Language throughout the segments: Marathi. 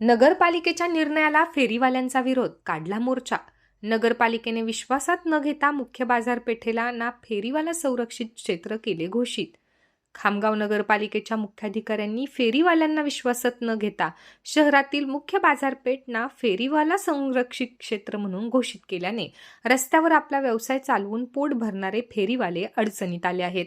नगरपालिकेच्या निर्णयाला फेरीवाल्यांचा विरोध काढला मोर्चा. नगरपालिकेने विश्वासात न घेता मुख्य बाजारपेठेला ना फेरीवाला संरक्षित क्षेत्र केले घोषित. खामगाव नगरपालिकेच्या मुख्याधिकाऱ्यांनी फेरीवाल्यांना विश्वासात न घेता शहरातील मुख्य बाजारपेठ ना फेरीवाला संरक्षित क्षेत्र म्हणून घोषित केल्याने रस्त्यावर आपला व्यवसाय चालवून पोट भरणारे फेरीवाले अडचणीत आले आहेत.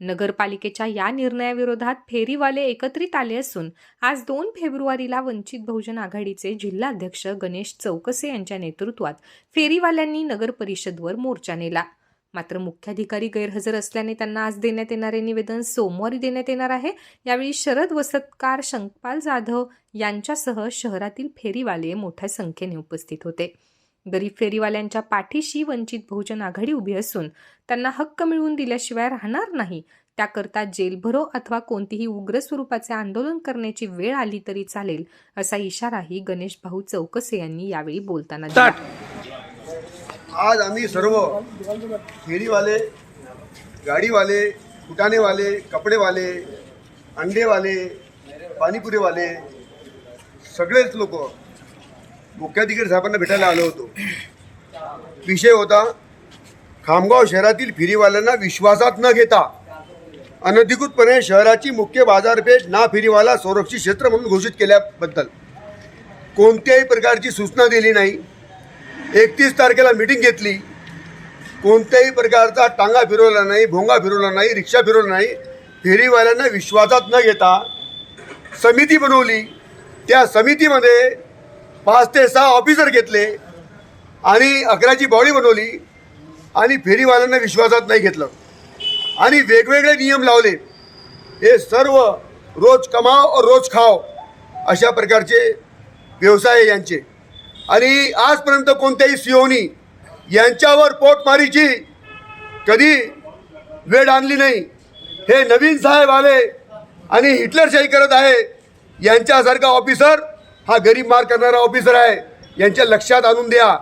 नगरपालिकेच्या या निर्णयाविरोधात फेरीवाले एकत्रित आले असून आज दोन फेब्रुवारीला वंचित बहुजन आघाडीचे जिल्हाध्यक्ष गणेश चौकसे यांच्या नेतृत्वात फेरीवाल्यांनी नगर परिषदवर मोर्चा नेला. मात्र मुख्याधिकारी गैरहजर असल्याने त्यांना आज देण्यात येणारे निवेदन सोमवारी देण्यात येणार आहे. यावेळी शरद वसतकार शंकपाल जाधव यांच्यासह शहरातील फेरीवाले मोठ्या संख्येने उपस्थित होते. गरीब फेरीवाल्यांच्या पाठीशी वंचित बहुजन आघाडी उभी असून त्यांना हक्क मिळवून दिल्याशिवाय राहणार नाही. त्याकरता जेलभरो अथवा कोणतीही उग्र स्वरूपाचे आंदोलन करण्याची वेळ आली तरी चालेल असा इशाराही गणेश भाऊ चौकसे यांनी यावेळी बोलताना दिला. आज आम्ही सर्व फेरीवाले गाडीवाले फुटाणेवाले कपडेवाले अंडेवाले पाणीपुरीवाले सगळेच लोक मुख्याधिकारी साहेबांना भेटायला आलो होतो. विषय होता खामगाव शहरातील फेरीवाल्यांना विश्वासात न घेता अनधिकृतपणे शहराची मुख्य बाजारपेठ ना फेरीवाला संरक्षित क्षेत्र म्हणून घोषित केल्याबद्दल कोणत्याही प्रकारची सूचना दिली नाही. एकतीस तारखेला मिटिंग घेतली. कोणत्याही प्रकारचा टांगा फिरवला नाही भोंगा फिरवला नाही रिक्षा फिरवला नाही. फेरीवाल्यांना विश्वासात न घेता समिती बनवली. त्या समितीमध्ये पाच ते सहा ऑफिसर घेतले आणि अकराची बॉडी बनवली आणि फेरीवाल्यांना विश्वासात नाही घेतलं. आणि वेगवेगळे नियम लावले. हे सर्व रोज कमाव और रोज खाव अशा प्रकारचे व्यवसाय यांचे. आणि आजपर्यंत कोणत्याही सीओनी यांच्यावर पोटमारीची कधी वेळ आणली नाही. हे नवीन साहेब आले आणि हिटलरशाही करत आहे यांच्यासारखा ऑफिसर हा गरीब मार करणारा ऑफिसर आहे. यांच्या लक्षात आणून द्या.